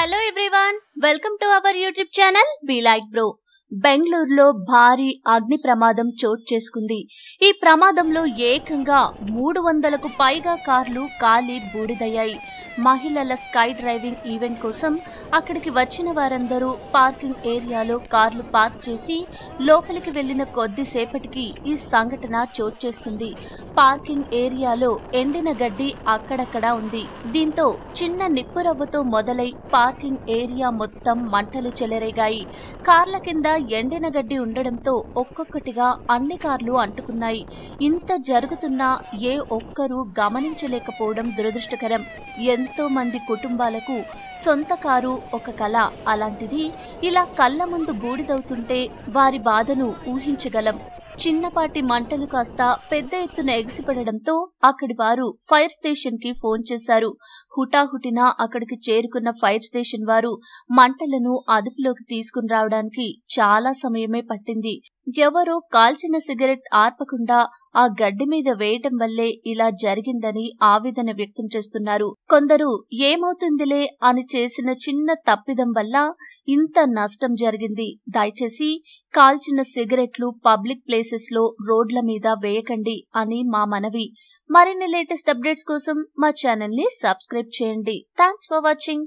Welcome to our YouTube channel be like bro బెంగళూరులో భారీ అగ్ని ప్రమాదం చోటు చేసుకుంది. ఈ ప్రమాదంలో ఏకంగా మూడు వందలకు పైగా కార్లు కాలి బూడిదయ్యాయి. మహిళల స్కై డ్రైవింగ్ ఈవెంట్ కోసం అక్కడికి వచ్చిన వారందరూ పార్కింగ్ ఏరియాలో కార్లు పార్క్ చేసి లోపలికి వెళ్ళిన కొద్దిసేపటికి ఈ సంఘటన చోటు చేసుకుంది. పార్కింగ్ ఏరియాలో ఎండిన గడ్డి అక్కడక్కడా ఉంది. దీంతో చిన్న నిప్పురవ్వతో మొదలై పార్కింగ్ ఏరియా మొత్తం మంటలు చెలరేగాయి. కార్ల కింద ఎండిన గడ్డి ఉండడంతో ఒక్కొక్కటిగా అన్ని కార్లు అంటుకున్నాయి. ఇంత జరుగుతున్నా ఏ ఒక్కరూ గమనించలేకపోవడం దురదృష్టకరం. ఎంతో మంది కుటుంబాలకు సొంత కారు ఒక కళ అలాంటిది ఇలా కళ్ళ ముందు బూడిదవుతుంటే వారి బాధను ఊహించగలం. చిన్నపాటి మంటలు కాస్త పెద్ద ఎత్తున ఎగిసిపడడంతో అక్కడి వారు ఫైర్ స్టేషన్కి ఫోన్ చేశారు. హుటాహుటిన అక్కడికి చేరుకున్న ఫైర్ స్టేషన్ వారు మంటలను అదుపులోకి తీసుకుని రావడానికి చాలా సమయమే పట్టింది. ఎవరో కాల్చిన సిగరెట్ ఆర్పకుండా ఆ గడ్డి మీద వేయటం వల్లే ఇలా జరిగిందని ఆవేదన వ్యక్తం చేస్తున్నారు. కొందరు ఏమవుతుందిలే అని చేసిన చిన్న తప్పిదం వల్ల ఇంత నష్టం జరిగింది. దయచేసి కాల్చిన సిగరెట్లు పబ్లిక్ ప్లేసెస్లో రోడ్ల మీద వేయకండి అని మా మనవి. మరిన్ని లేటెస్ట్ అప్డేట్స్ కోసం మా ఛానల్ని సబ్స్క్రైబ్ చేయండి. Thanks for watching.